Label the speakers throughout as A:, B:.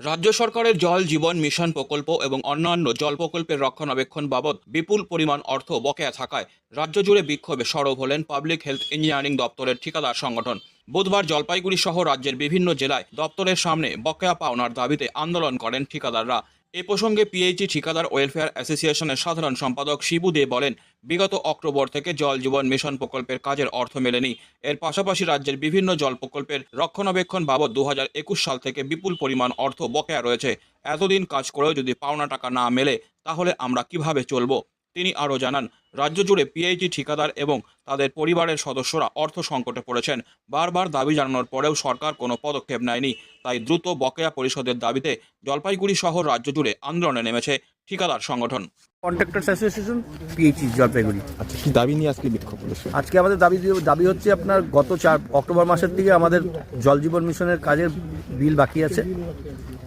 A: রাজ্য সরকারের জল জীবন মিশন প্রকল্প এবং অন্যান্য জল প্রকল্পের রক্ষণাবেক্ষণ বাবদ বিপুল পরিমাণ অর্থ বকেয়া থাকায় রাজ্য জুড়ে বিক্ষোভে সরব হলেন পাবলিক হেলথ ইঞ্জিনিয়ারিং দপ্তরের ঠিকাদার সংগঠন। বুধবার জলপাইগুড়ি সহ রাজ্যের বিভিন্ন জেলায় দপ্তরের সামনে বকেয়া পাওনার দাবিতে আন্দোলন করেন ঠিকাদাররা। এ প্রসঙ্গে পিএইচি ঠিকাদার ওয়েলফেয়ার অ্যাসোসিয়েশনের সাধারণ সম্পাদক শিবু দে বলেন, বিগত অক্টোবর থেকে জল জীবন মিশন প্রকল্পের কাজের অর্থ মেলেনি। এর পাশাপাশি রাজ্যের বিভিন্ন জল প্রকল্পের রক্ষণাবেক্ষণ বাবদ দু হাজার একুশ সাল থেকে বিপুল পরিমাণ অর্থ বকেয়া রয়েছে। এতদিন কাজ করেও যদি পাওনা টাকা না মেলে, তাহলে আমরা কীভাবে চলব? তিনি আরও জানান রাজ্য জুড়ে পিএইচি ঠিকাদার এবং তাদের পরিবারের সদস্যরা অর্থ সংকটে পড়েছেন। বারবার দাবি জানানোর পরেও সরকার কোনো পদক্ষেপ নেয়নি। তাই দ্রুত বকেয়া পরিষদের দাবিতে জলপাইগুড়ি শহর রাজ্য জুড়ে আন্দোলনে নেমেছে ঠিকাদার সংগঠন।
B: Contractors association PHE Jalpaiguri.
C: আচ্ছা কি দাবি নিয়ে আজকে বিক্ষোভ করেছে
B: আজকে আমাদের দাবি দাবি হচ্ছে আপনার গত চার অক্টোবর মাসের দিকে আমাদের জল জীবন মিশনের কাজের বিল বাকি আছে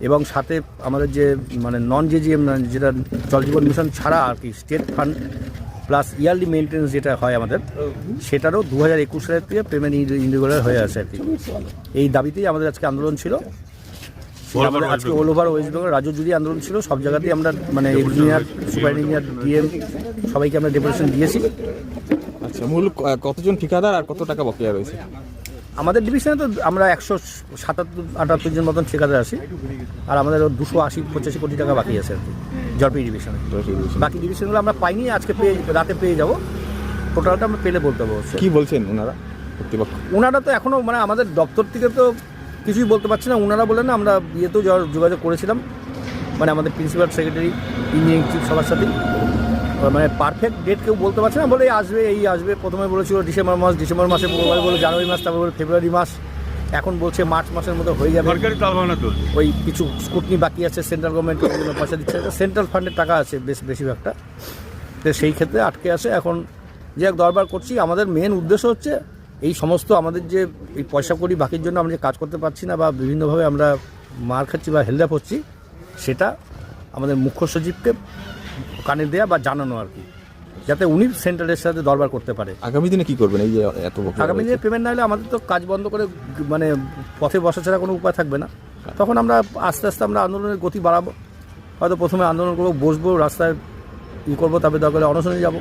B: এবং সাথে আমাদের যে মানে নন জেজিএম যেটা জল জীবন মিশন ছাড়া আর কি state fund plus yearly maintenance যেটা হয় আমাদের সেটারও দু হাজার একুশ সালের থেকে পেমেন্ট ইন্ডিগুলার হয়ে আছে আর কি। এই দাবিতেই আমাদের আজকে আন্দোলন ছিল। আমাদের আজকে অল ওভার ওয়েস্ট বেঙ্গল রাজ্য জুড়ে আন্দোলন ছিল। সব জায়গাতেই আমরা মানে ইঞ্জিনিয়ার সুপার ইঞ্জিনিয়ার ডিএম সবাইকে আমরা ডেপুটেশন দিয়েছি।
C: আচ্ছা মূল কতজন ঠিকাদার আর কত টাকা বকেয়া রয়েছে?
B: আমাদের ডিভিশনে তো আমরা একশো সাতাত্তর আটাত্তর জন মতন ঠিকাদার আছি। আর আমাদের দুশো আশি পঁচাশি কোটি টাকা বাকি আছে আর কি জলপাই ডিভিশনে বাকি ডিভিশনগুলো আমরা পাইনি আজকে পেয়ে রাতে পেয়ে যাব। টোটালটা আমরা পেলে বলতে পারব।
C: কি বলছেন ওনারা? কর্তৃপক্ষ?
B: ওনারা তো এখনও মানে আমাদের দপ্তর থেকে তো কিছুই বলতে পারছি না। ওনারা বলেন না আমরা ইয়েতেও যাওয়ার যোগাযোগ করেছিলাম। মানে আমাদের প্রিন্সিপাল সেক্রেটারি ইঞ্জিনিয়ারিং চিফ সবার সাথেই। মানে পারফেক্ট ডেট কেউ বলতে পারছে না বলে আসবে এই আসবে। প্রথমে বলেছিল ডিসেম্বর মাস ডিসেম্বর মাসে পরে বলে জানুয়ারি মাস তারপরে ফেব্রুয়ারি মাস। এখন বলছে মার্চ মাসের মধ্যে হয়ে যাবে।
D: সরকারি চলছে
B: ওই কিছু স্কুটনি বাকি আছে সেন্ট্রাল গভর্নমেন্ট জন্য পয়সা দিচ্ছে। সেন্ট্রাল ফান্ডের টাকা আছে বেশ বেশিরভাগটা। তো সেই ক্ষেত্রে আটকে আছে। এখন যে এক দরবার করছি। আমাদের মেন উদ্দেশ্য হচ্ছে এই সমস্ত আমাদের যে এই পয়সা করি বাকির জন্য আমরা যে কাজ করতে পারছি না বা বিভিন্নভাবে আমরা মার খাচ্ছি বা হেলদাপ হচ্ছি সেটা আমাদের মুখ্য সচিবকে কানে দেয়া বা জানানো আর কি। যাতে উনি সেন্টারের সাথে দরবার করতে পারে।
C: আগামী দিনে কি করবেন? এই যে এত
B: আগামী দিনে পেমেন্ট না হলে আমাদের তো কাজ বন্ধ করে মানে পথে বসা ছাড়া কোনো উপায় থাকবে না। তখন আমরা আস্তে আস্তে আমরা আন্দোলনের গতি বাড়াবো। হয়তো প্রথমে আন্দোলন করব বসবো রাস্তায় ই করব তারপরে দরকার অনশনে যাব।